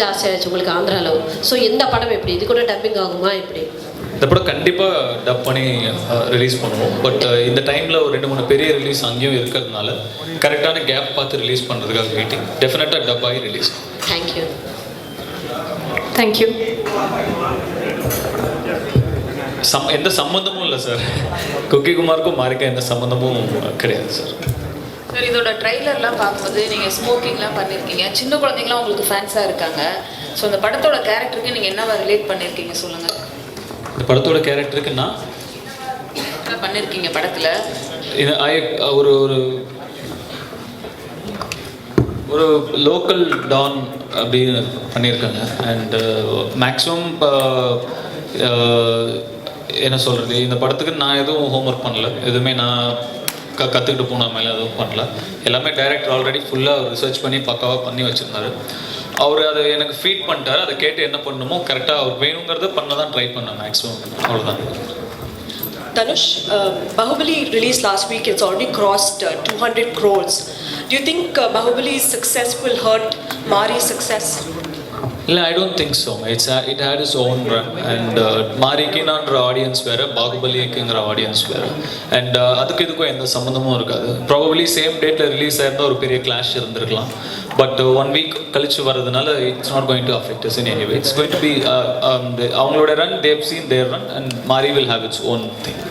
ஜாஸ்தி ஆயிடுச்சு உங்களுக்கு ஆந்திராவில் ஸோ எந்த படம் எப்படி? இது கூட டப்பிங் ஆகுமா எப்படி? இந்த படம் கண்டிப்பாக டப் பண்ணி ரிலீஸ் பண்ணுவோம். பட் இந்த டைமில் ஒரு ரெண்டு மூணு பெரிய ரிலீஸ் அங்கேயும் இருக்கிறதுனால கரெக்டான கேப் பார்த்து ரிலீஸ் பண்ணுறதுக்காக வெயிட்டிங் டெஃபினட்டாக டப் ஆகி ரிலீஸ் தேங்க்யூ தேங்க்யூ சம் எந்த சம்மந்தமும் இல்லை சார் குக்கி குமாருக்கும் மாரிக்கும் எந்த சம்மந்தமும் கிடையாது சார் சார் இதோட ட்ரைலர்லாம் பார்க்கும்போது நீங்கள் ஸ்மோக்கிங்லாம் பண்ணியிருக்கீங்க சின்ன குழந்தைங்களாம் உங்களுக்கு ஃபேன்ஸாக இருக்காங்க. ஸோ இந்த படத்தோட கேரக்டருக்கு நீங்கள் என்னவா ரிலேட் பண்ணியிருக்கீங்க சொல்லுங்கள் இந்த படத்தோட கேரக்டருக்கு நான் என்ன பண்ணியிருக்கீங்க படத்தில்? இது ஒரு ஒரு ஒரு லோக்கல் டான் அப்படின்னு பண்ணியிருக்காங்க அண்ட் மேக்ஸிமம் என்ன சொல்கிறது இந்த படத்துக்கு நான் எதுவும் ஹோம்ஒர்க் பண்ணல. எதுவுமே நான் க கற்றுக்கிட்டு போன மாதிரி எதுவும் பண்ணல எல்லாமே டைரக்டர் ஆல்ரெடி ஃபுல்லாக ரிசர்ச் பண்ணி பக்காவாக பண்ணி வச்சுருந்தாரு அவர் அதை எனக்கு ஃபீட் பண்ணிட்டாரு அதை கேட்டு என்ன பண்ணணுமோ கரெக்டாக அவர் வேணுங்கிறத பண்ண தான் ட்ரை பண்ணேன் மேக்ஸிமம் அவ்வளோதான் Dhanush uh, Bahubali released last week. It's already crossed uh, 200 crores. Do you think uh, Bahubili's success will hurt Mari's success? இல்லை I don't think so it's it had is own run and மாரிக்கினான்ற audience வேறு பாகுபலிக்குங்கிற audience வேறு. And அதுக்கு இதுக்கும் எந்த சம்மந்தமும் இருக்காது. Probably same டேட்டில் ரிலீஸ் ஆயிருந்தால் ஒரு பெரிய கிளாஷ் இருந்திருக்கலாம். பட் ஒன் வீக் கழிச்சு வரதுனால it's not going to affect is in any way it's going to be அவங்களோட run Dev scene there run and Maari will have its own thing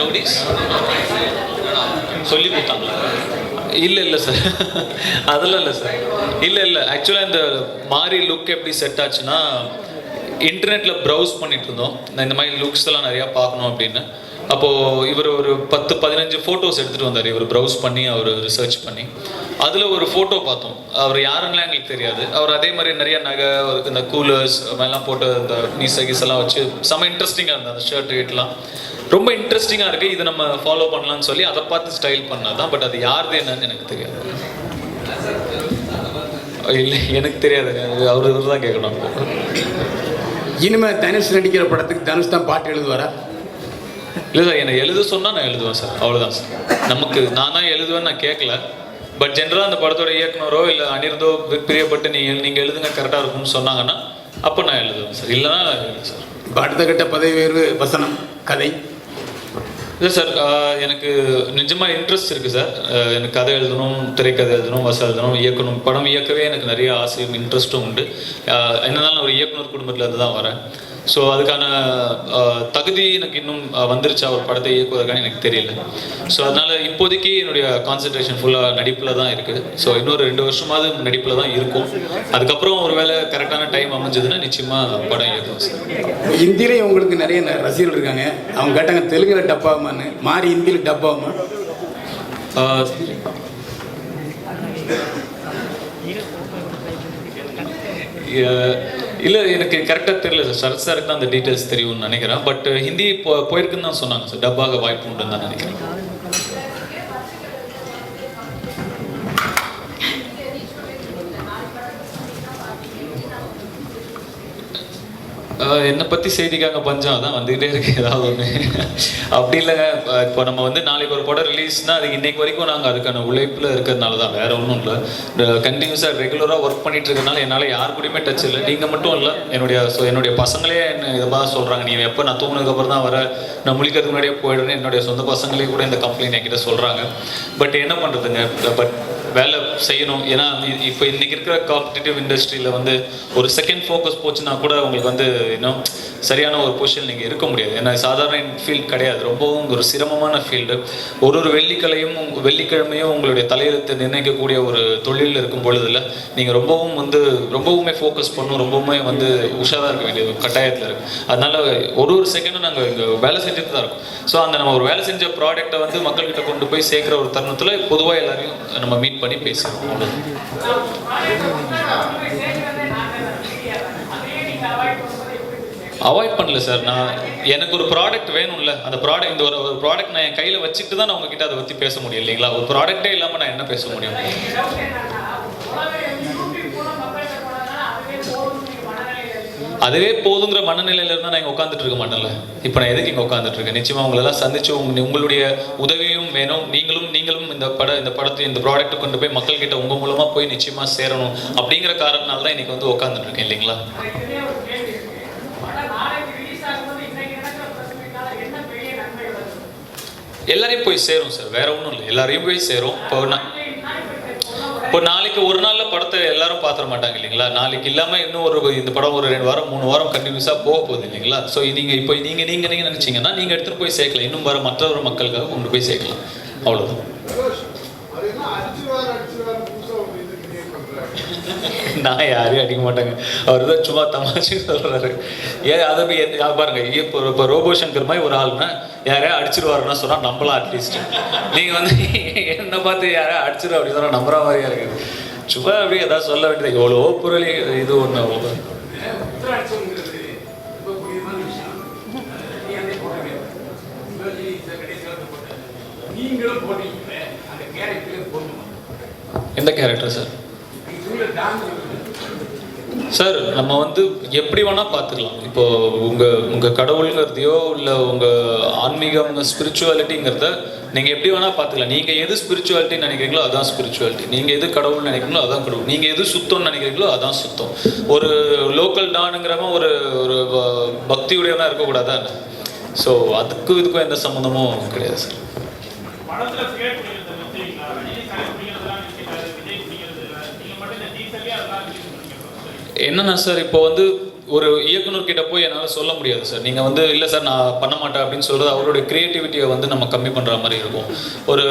rowdies? சொல்லி கொடுத்தாங்களா? இல்லை இல்லை சார் அதெல்லாம் இல்லை சார் இல்லை இல்லை. ஆக்சுவலாக இந்த மாறி லுக் எப்படி செட் ஆச்சுன்னா இன்டர்நெட்டில் ப்ரௌஸ் பண்ணிட்டு இருந்தோம். இந்த மாதிரி லுக்ஸ் எல்லாம் நிறையா பார்க்கணும் அப்படின்னு. அப்போது இவர் ஒரு பத்து பதினஞ்சு ஃபோட்டோஸ் எடுத்துகிட்டு வந்தார். இவர் ப்ரௌஸ் பண்ணி அவர் ரிசர்ச் பண்ணி. அதில் ஒரு ஃபோட்டோ பார்த்தோம். அவர் யாருன்னு எங்களுக்கு தெரியாது. அவர் அதே மாதிரி நிறைய நகை இந்த கூலர்ஸ் எல்லாம் போட்டு இந்த மீச கீசெல்லாம் வச்சு செம்ம இன்ட்ரெஸ்டிங்காக இருந்தது. அந்த ஷர்ட் ரேட்லாம் ரொம்ப இன்ட்ரெஸ்டிங்காக இருக்குது இதை நம்ம ஃபாலோ பண்ணலாம்னு சொல்லி அதை பார்த்து ஸ்டைல் பண்ணாதான் பட் அது யாருது என்னன்னு எனக்கு தெரியாது. இல்லை எனக்கு தெரியாது. அவர் தான் கேட்கணும். இனிமேல் தனுஷ் நடிக்கிற படத்துக்கு தனுஷ் தான் பாட்டு எழுதுவாரா? இல்லை சார் என்னை எழுத சொன்னால் நான் எழுதுவேன் சார். அவ்வளோதான் சார். நமக்கு நான் தான் எழுதுவேன்னு நான் கேட்கல பட் ஜென்ரலாக அந்த படத்தோட இயக்குனரோ இல்லை அனிருந்தோ பிரியப்பட்டு நீங்கள் நீங்கள் எழுதுங்க கரெக்டாக இருக்கும்னு சொன்னாங்கன்னா அப்போ நான் எழுதுவேன் சார். இல்லைன்னா இல்லை சார். இப்போ அடுத்த கட்ட பதவி உயர்வு வசனம் கதை? இல்லை சார் எனக்கு நிஜமாக இன்ட்ரெஸ்ட் இருக்குது சார். எனக்கு கதை எழுதணும் திரைக்கதை எழுதணும் வசம் எழுதணும் இயக்கணும். படம் இயக்கவே எனக்கு நிறைய ஆசையும் இன்ட்ரெஸ்ட்டும் உண்டு. என்னதான் நான் ஒரு இயக்குனர் குடும்பத்தில் இருந்து தான் வரேன். ஸோ அதுக்கான தகுதி எனக்கு இன்னும் வந்துருச்சா? ஒரு படத்தை இயக்குவதற்கான எனக்கு தெரியல. ஸோ அதனால் இப்போதைக்கு என்னுடைய கான்சென்ட்ரேஷன் ஃபுல்லாக நடிப்பில் தான் இருக்குது ஸோ இன்னொரு ரெண்டு வருஷமாவது நடிப்பில் தான் இருக்கும். அதுக்கப்புறம் ஒருவேளை கரெக்டான டைம் அமைஞ்சதுன்னா நிச்சயமாக படம் இயக்குவேன் சார் ஹிந்திலையும் உங்களுக்கு நிறைய ரசிகர்கள் இருக்காங்க. அவங்க கேட்டாங்க தெலுங்குல டப்பாகுமான்னு மாறி ஹிந்தியில் டப்பாகுமா ஆஹ் அஹ் இல்ல எனக்கு கரெக்டாக தெரியல சார் சரத் சாருக்கு தான் அந்த டீட்டெயில்ஸ் தெரியும்னு நினைக்கிறேன். பட் uh, ஹிந்தி போயிருக்குன்னு தான் சொன்னாங்க சார் டப்பாக வாய்ப்பு உண்டுன்னு தான் நினைக்கிறேன். என்னை பற்றி செய்திக்காக பஞ்சம் அதான் வந்துகிட்டே இருக்கு ஏதாவது ஒன்று அப்படி இல்லைங்க. இப்போ நம்ம வந்து நாளைக்கு ஒரு படம் ரிலீஸ்னால் அதுக்கு இன்னைக்கு வரைக்கும் நாங்கள் அதுக்கான உழைப்பில் இருக்கிறதுனால தான் வேறு ஒன்றும் இல்லை. கண்டினியூஸாக ரெகுலராக ஒர்க் பண்ணிட்டு இருக்கனால என்னால் யார் கூடயுமே டச் இல்லை. நீங்கள் மட்டும் இல்லை என்னுடைய ஸோ என்னுடைய பசங்களே என்ன இதை சொல்கிறாங்க நீ எப்போ நான் தூங்கினதுக்கப்புறம் தான் வர நான் முழிக்கிறதுக்கு முன்னாடியே போயிடுறேன் என்னுடைய சொந்த பசங்களே கூட இந்த கம்ப்ளைண்ட் என்கிட்ட சொல்கிறாங்க பட் என்ன பண்ணுறதுங்க பட் வேலை செய்யணும். ஏன்னா இப்போ இன்னைக்கு இருக்கிற காம்படிட்டிவ் இண்டஸ்ட்ரியில் வந்து ஒரு செகண்ட் ஃபோக்கஸ் போச்சுன்னா கூட உங்களுக்கு வந்து இன்னும் சரியான ஒரு பொசிஷன் நீங்கள் இருக்க முடியாது. ஏன்னா சாதாரண ஃபீல்ட் கிடையாது. ரொம்பவும் ஒரு சிரமமான ஃபீல்டு ஒரு ஒரு வெள்ளிக்கலையும் வெள்ளிக்கிழமையும் உங்களுடைய தலையெழுத்தை நிர்ணயிக்கக்கூடிய ஒரு தொழில் இருக்கும் பொழுதுல நீங்கள் ரொம்பவும் வந்து ரொம்பவுமே ஃபோக்கஸ் பண்ணும் ரொம்பவுமே வந்து உஷாராக இருக்க வேண்டிய கட்டாயத்தில் இருக்கு. அதனால ஒரு ஒரு செகண்டும் நாங்கள் இங்கே வேலை செஞ்சுட்டு தான் இருக்கோம். ஸோ அந்த நம்ம ஒரு வேலை செஞ்ச ப்ராடக்ட்டை வந்து மக்கள்கிட்ட கொண்டு போய் சேர்க்குற ஒரு தருணத்தில் பொதுவாக எல்லாரையும் நம்ம மீட் பண்ணி பேசுகிறோம். அவாய்ட் பண்ணல சார் நான் எனக்கு ஒரு ப்ராடக்ட் வேணும்ல. அந்த ப்ராடக்ட் இந்த ஒரு ஒரு ப்ராடக்ட் நான் என் கையில் வச்சுட்டு தான் நான் உங்ககிட்ட அதை பற்றி பேச முடியும் இல்லைங்களா? ஒரு ப்ராடக்ட்டே இல்லாமல் நான் என்ன பேச முடியும்? அதுவே போதுங்கிற மனநிலையில இருந்தால் நான் இங்கே உட்காந்துட்டு இருக்க மாட்டேன்ல. இப்போ நான் எதுக்கு இங்கே உட்காந்துட்டு இருக்கேன்? நிச்சயமா உங்களெல்லாம் சந்திச்சு உங்க- உங்களுடைய உதவியும் வேணும். நீங்களும் நீங்களும் இந்த பட இந்த படத்தை இந்த ப்ராடக்ட்டை கொண்டு போய் மக்கள் கிட்ட உங்க மூலமா போய் நிச்சயமா சேரணும் அப்படிங்கிற காரணத்தினால தான் இன்னைக்கு வந்து உட்காந்துட்டு இருக்கேன் இல்லைங்களா? எல்லாரையும் போய் சேரும் சார். வேற ஒன்றும் இல்லை. எல்லாரையும் போய் சேரும். இப்போ நான் இப்போ நாளைக்கு ஒரு நாள்ல படத்தை எல்லாரும் பார்த்துட மாட்டாங்க இல்லைங்களா? நாளைக்கு இல்லாம இன்னும் ஒரு இந்த படம் ஒரு ரெண்டு வாரம் மூணு வாரம் கண்டினியூஸா போக போகுது இல்லைங்களா? ஸோ நீங்க இப்போ நீங்க நீங்க நீங்க நினைச்சீங்கன்னா நீங்க எடுத்துட்டு போய் சேர்க்கலாம். இன்னும் வர மற்றொரு மக்களுக்காக கொண்டு போய் சேர்க்கலாம். அவ்வளவுதான். நான் யாரையும் அடிக்க மாட்டாங்க. அவர் தான் சும்மா தமாஷு சொல்றாரு. ஏன் அதை பாருங்க இப்போ இப்போ ரோபோ சங்கர் மாதிரி ஒரு ஆள்னா யாரையா அடிச்சிருவாருன்னா சொன்னா நம்பலாம் அட்லீஸ்ட் நீங்க வந்து என்ன பார்த்து யாரையா அடிச்சிரு அப்படி சொன்னா நம்புற மாதிரியா இருக்கு. சும்மா அப்படியே ஏதாவது சொல்ல வேண்டியது? எவ்வளோ பொருள் இது ஒன்று போட்டீங்க அந்த கேரக்டர் எந்த கேரக்டர் சார் சார் நம்ம வந்து எப்படி வேணால் பார்த்துக்கலாம். இப்போ உங்கள் உங்கள் கடவுளுங்கிறதையோ இல்லை உங்கள் ஆன்மீகம் ஸ்பிரிச்சுவாலிட்டிங்கிறத நீங்கள் எப்படி வேணால் பார்த்துக்கலாம். நீங்கள் எது ஸ்பிரிச்சுவாலிட்டி நினைக்கிறீங்களோ அதான் ஸ்பிரிச்சுவாலிட்டி நீங்கள் எது கடவுள் நினைக்கிறீங்களோ அதான் கடவுள். நீங்கள் எது சுத்தம்னு நினைக்கிறீங்களோ அதான் சுத்தம். ஒரு லோக்கல் டானுங்கிறவன் ஒரு ஒரு பக்தியுடையவனாக இருக்கக்கூடாதான் இருக்கக்கூடாதா ஸோ அதுக்கும் இதுக்கும் எந்த சம்மந்தமும் கிடையாது சார் படத்துல கிரியேட் பண்ணிருந்த வச்சிருக்கீங்களா ரஜினி சார் பிடிக்கிறதுலாம் நினைக்கிறாரு விஜய் பிடிக்கிறது இல்லை நீங்க மட்டும் இந்த டீசர்லயே அதெல்லாம் ரிலீஸ் பண்ணிருக்கீங்க என்னென்ன சார் இப்போ வந்து ஒரு இயக்குனர்கிட்ட போய் என்னால் சொல்ல முடியாது சார். நீங்கள் வந்து இல்லை சார் நான் பண்ண மாட்டேன் அப்படின்னு சொல்கிறது அவரோட க்ரியேட்டிவிட்டியை வந்து நம்ம கம்மி பண்ணுற மாதிரி இருக்கும். ஒரு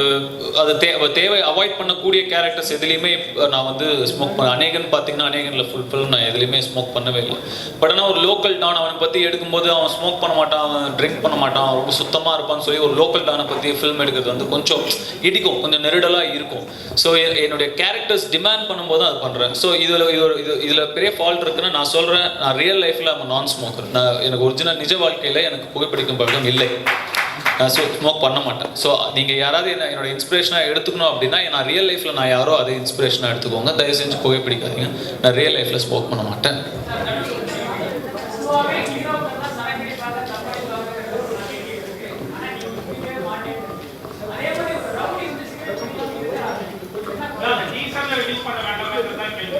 அது தே தேவை அவாய்ட் பண்ணக்கூடிய கேரக்டர்ஸ் எதுலேயுமே நான் வந்து ஸ்மோக் பண்ண அநேகன் பார்த்தீங்கன்னா அநேகனில் ஃபுல்ஃபில் நான் எதுலேயுமே ஸ்மோக் பண்ணவே இல்லை. பட் ஆனால் ஒரு லோக்கல் டான் அவனை பற்றி எடுக்கும்போது அவன் ஸ்மோக் பண்ண மாட்டான் அவன் ட்ரிங்க் பண்ண மாட்டான் அவன் ரொம்ப சுத்தமாக இருப்பான்னு சொல்லி ஒரு லோக்கல் டானை பற்றி ஃபில்ம் எடுக்கிறது வந்து கொஞ்சம் இடிக்கும் கொஞ்சம் நெருடலாக இருக்கும். ஸோ என்னுடைய கேரக்டர்ஸ் டிமாண்ட் பண்ணும்போது அது பண்ணுறேன் ஸோ இதில் இது ஒரு- இது இதில் பெரிய ஃபால்ட் இருக்குன்னு நான் சொல்கிறேன் நான் ரியல் லைஃப்பில் நம்ம நான் ஸ்மோக்கர் நான் எனக்கு ஒரிஜினல் நிஜ வாழ்க்கையில் எனக்கு புகைப்பிடிக்கும் பழக்கம் இல்லை. நான் ஸோ ஸ்மோக் பண்ண மாட்டேன். ஸோ நீங்கள் யாராவது என்ன என்னோட இன்ஸ்பிரேஷனாக எடுத்துக்கணும் அப்படின்னா நான் ரியல் லைஃப்பில் நான் யாரோ அதை இன்ஸ்பிரேஷனாக எடுத்துக்கோங்க. தயவு செஞ்சு புகைப்பிடிக்காதீங்க. நான் ரியல் லைஃப்பில் ஸ்மோக் பண்ண மாட்டேன் டீசர்ல ரிலீஸ் பண்ண வேண்டாம் தான் கேள்வி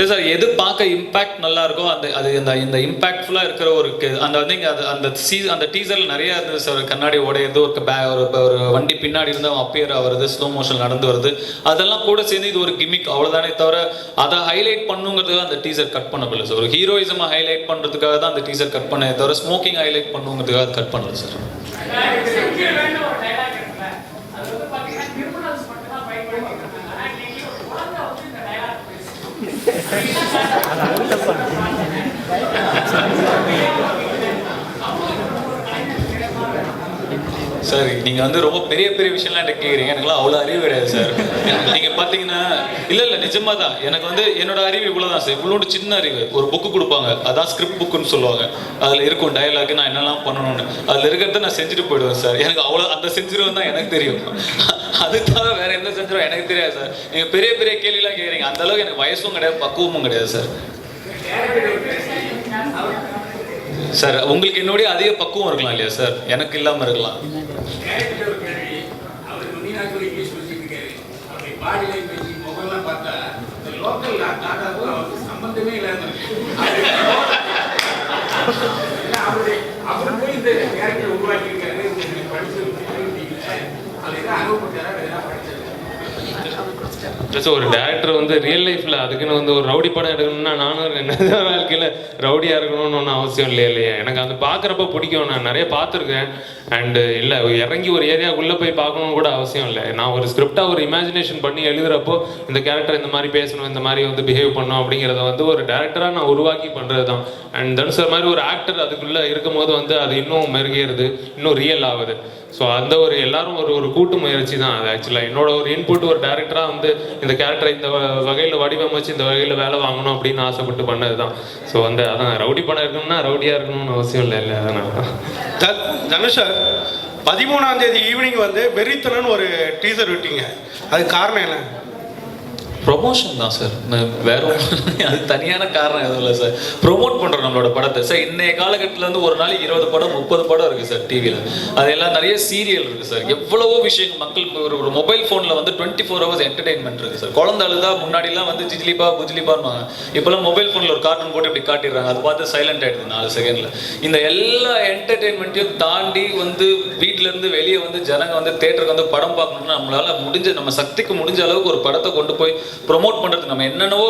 இல்லை சார் எது பார்க்க இம்பாக்ட் நல்லா இருக்கோ அந்த அது இந்த இந்த இம்பாக்ட்ஃபுல்லாக இருக்கிற ஒரு அந்த வந்து இங்கே அது அந்த சீ அந்த டீசரில் நிறையா இருந்தது சார் கண்ணாடி உடையிறது ஒரு பே ஒரு ஒரு வண்டி பின்னாடி இருந்து அவன் அப்பியர் ஆகிறது ஸ்லோ மோஷன் நடந்து வருது. அதெல்லாம் கூட சேர்ந்து இது ஒரு கிமிக் அவ்வளோதானே தவிர அதை ஹைலைட் பண்ணுங்கிறதுக்காக அந்த டீசர் கட் பண்ணப்படல சார் ஒரு ஹீரோயிசமாக ஹைலைட் பண்ணுறதுக்காக தான் அந்த டீசர் கட் பண்ணே தவிர ஸ்மோக்கிங் ஹைலைட் பண்ணுங்கிறதுக்காக கட் பண்ணல சார் จะสั่ง சார் நீங்கள் வந்து ரொம்ப பெரிய பெரிய விஷயம்லாம் என்கிட்ட கேட்குறீங்க எனக்குலாம் அவ்வளோ அறிவு கிடையாது சார். நீங்கள் பார்த்தீங்கன்னா இல்லை இல்லை நிஜமாக தான். எனக்கு வந்து என்னோட அறிவு இவ்வளவுதான் சார். இவ்வளோண்டு சின்ன அறிவு. ஒரு புக்கு கொடுப்பாங்க. அதான் ஸ்கிரிப்ட் புக்குன்னு சொல்லுவாங்க. அதில் இருக்கும் டயலாக் நான் என்னெல்லாம் பண்ணணும்னு. அதில் இருக்கிறத நான் செஞ்சுட்டு போயிடுவேன் சார். எனக்கு அவ்வளோ அந்த செஞ்சிருவேன் தான் எனக்கு தெரியும். அது தவிர வேற எந்த செஞ்சிரும் எனக்கு தெரியாது சார். நீங்கள் பெரிய பெரிய கேள்விலாம் கேட்குறீங்க அந்த அளவுக்கு எனக்கு வயசும் கிடையாது பக்குவமும் கிடையாது சார். சார் உங்களுக்கு என்னுடைய அதிக பக்குவம் இருக்கலாம் இல்லையா சார்? எனக்கு இல்லாமல் இருக்கலாம். கேரக்டர் ஒரு கேள்வி. அவர் மீனாட்சி இங்கிலீஷ் பேசிட்டு இருக்காரு. அவருடைய பாடி லாங்குவேஜ் முகம்லாம் பார்த்தா இந்த லோக்கல் தாத்தாவுக்கும் அவருக்கு சம்பந்தமே இல்லாம இருக்கு ஏன்னா அவருடைய அவர் போய் இந்த கேரக்டர் உருவாக்கி இருக்காரு நீங்க படிச்சு அது எதாவது அனுபவப்பட்டாரா வேற ஏதாவது படிச்சது ப்ளஸ் ஒரு டேரக்டர் வந்து ரியல் லைஃப்ல அதுக்குன்னு வந்து ஒரு ரவுடி படம் எடுக்கணும்னா நானும் என்ன வாழ்க்கையில் ரவுடியா இருக்கணும்னு ஒன்றும் அவசியம் இல்லை இல்லையா. எனக்கு அது பார்க்குறப்ப பிடிக்கும். நான் நிறைய பார்த்துருக்கேன். அண்டு இல்லை இறங்கி ஒரு ஏரியாக்குள்ளே போய் பார்க்கணும்னு கூட அவசியம் இல்லை. நான் ஒரு ஸ்கிரிப்டாக ஒரு இமேஜினேஷன் பண்ணி எழுதுறப்போ இந்த கேரக்டர் இந்த மாதிரி பேசணும் இந்த மாதிரி வந்து பிஹேவ் பண்ணணும் அப்படிங்கிறத வந்து ஒரு டேரக்டராக நான் உருவாக்கி பண்ணுறது தான் அண்ட் தனுஷர் மாதிரி ஒரு ஆக்டர் அதுக்குள்ளே இருக்கும்போது வந்து அது இன்னும் மெருகேறுது இன்னும் ரியல் ஆகுது. ஸோ அந்த ஒரு எல்லாரும் ஒரு ஒரு கூட்டு முயற்சி தான். அது ஆக்சுவலாக என்னோட ஒரு இன்புட் ஒரு டேரக்டராக வந்து இந்த கேரக்டரை இந்த வகையில் வடிவமைச்சு இந்த வகையில் வேலை வாங்கணும் அப்படின்னு ஆசைப்பட்டு பண்ணது தான் ஸோ வந்து அதான் ரவுடி படம் இருக்கணும்னா ரவுடியாக இருக்கணும்னு அவசியம் இல்லை இல்லை அதனால தான் தனுஷ் சார் பதிமூணாம் தேதி ஈவினிங் வந்து வெறித்தனன்னு ஒரு டீசர் விட்டீங்க. அதுக்கு காரணம் என்ன? ப்ரொமோஷன் தான் சார் வேற அது தனியான காரணம் எதுவும் இல்லை சார் ப்ரோமோட் பண்ணுறோம் நம்மளோட படத்தை. சார் இன்றைய காலகட்டத்தில் வந்து ஒரு நாள் இருபது படம் முப்பது படம் இருக்குது சார் டிவியில் அதெல்லாம் நிறைய சீரியல் இருக்குது சார் எவ்வளவோ விஷயங்கள் மக்கள் ஒரு ஒரு மொபைல் ஃபோனில் வந்து டுவெண்ட்டி ஃபோர் ஹவர்ஸ் என்டர்டைன்மெண்ட் இருக்குது சார் குழந்தை அழுதா முன்னாடிலாம் வந்து ஜிஜிலிபா புஜிலிபான்னு இப்போல்லாம் மொபைல் ஃபோனில் ஒரு கார்ட்டூன் போட்டு இப்படி காட்டிடுறாங்க. அது பார்த்து சைலண்ட் ஆகிடுது நாலு செகண்டில் இந்த எல்லா என்டர்டைன்மெண்ட்டையும் தாண்டி வந்து வீட்டிலேருந்து வெளியே வந்து ஜனங்க வந்து தேட்டருக்கு வந்து படம் பார்க்கணும்னா நம்மளால் முடிஞ்ச நம்ம சக்திக்கு முடிஞ்ச அளவுக்கு ஒரு படத்தை கொண்டு போய் ப்ரொமோட் பண்ணுறதுக்கு நம்ம என்னென்னவோ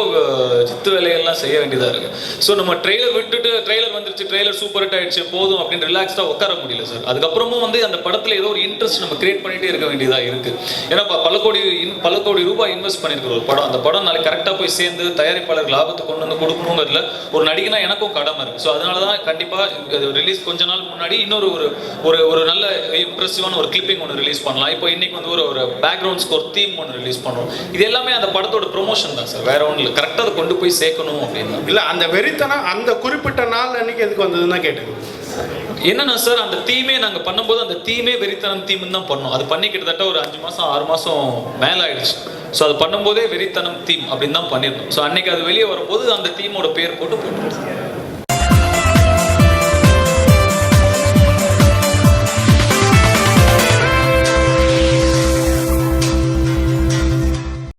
சித்து வேலைகள்லாம் செய்ய வேண்டியதாக இருக்கு. ஸோ நம்ம ட்ரெய்லர் விட்டுட்டு ட்ரெய்லர் வந்துருச்சு ட்ரெய்லர் சூப்பர் ஹிட் ஆயிடுச்சு போதும் அப்படின்னு ரிலாக்ஸ்டாக உட்கார முடியல சார் அதுக்கப்புறமும் வந்து அந்த படத்தில் ஏதோ ஒரு இன்ட்ரெஸ்ட் நம்ம கிரியேட் பண்ணிட்டே இருக்க வேண்டியதாக இருக்கு. ஏன்னா பல கோடி இன்- பல கோடி ரூபாய் இன்வெஸ்ட் பண்ணியிருக்கிற ஒரு படம். அந்த படம் நாளைக்கு கரெக்டாக போய் சேர்ந்து தயாரிப்பாளர் லாபத்தை கொண்டு வந்து கொடுக்கணுங்கிறதுல ஒரு நடிகனா எனக்கும் கடமை இருக்கு. ஸோ அதனால தான் கண்டிப்பாக ரிலீஸ் கொஞ்ச நாள் முன்னாடி இன்னொரு ஒரு ஒரு ஒரு நல்ல இம்ப்ரெசிவான ஒரு கிளிப்பிங் ஒன்று ரிலீஸ் பண்ணலாம். இப்போ இன்னைக்கு வந்து ஒரு ஒரு பேக்ரவுண்ட் ஸ்கோர் தீம் ஒன்று ரிலீஸ் பண்ணுறோம் இது எல்லாமே அந்த படத்தோட ப்ரொமோஷன் தான் சார் வேற ஒன்றும் இல்லை கரெக்டாக அதை கொண்டு போய் சேர்க்கணும் அப்படின்னு. இல்ல அந்த வெறித்தனம் அந்த குறிப்பிட்ட நாள் அன்னைக்கு எதுக்கு வந்ததுன்னு தான் கேட்டேன். என்னன்னா சார் அந்த தீமே நாங்கள் பண்ணும்போது அந்த தீமே வெறித்தனம் தீம்னு தான் பண்ணோம். அது பண்ணி கிட்டத்தட்ட ஒரு அஞ்சு மாதம் ஆறு மாதம் மேலே ஆயிடுச்சு. ஸோ அது பண்ணும்போதே வெறித்தனம் தீம் அப்படின்னு தான் பண்ணியிருந்தோம். ஸோ அன்னைக்கு அது வெளியே வரும்போது அந்த தீமோட பேர் போட்டு போட்டோம்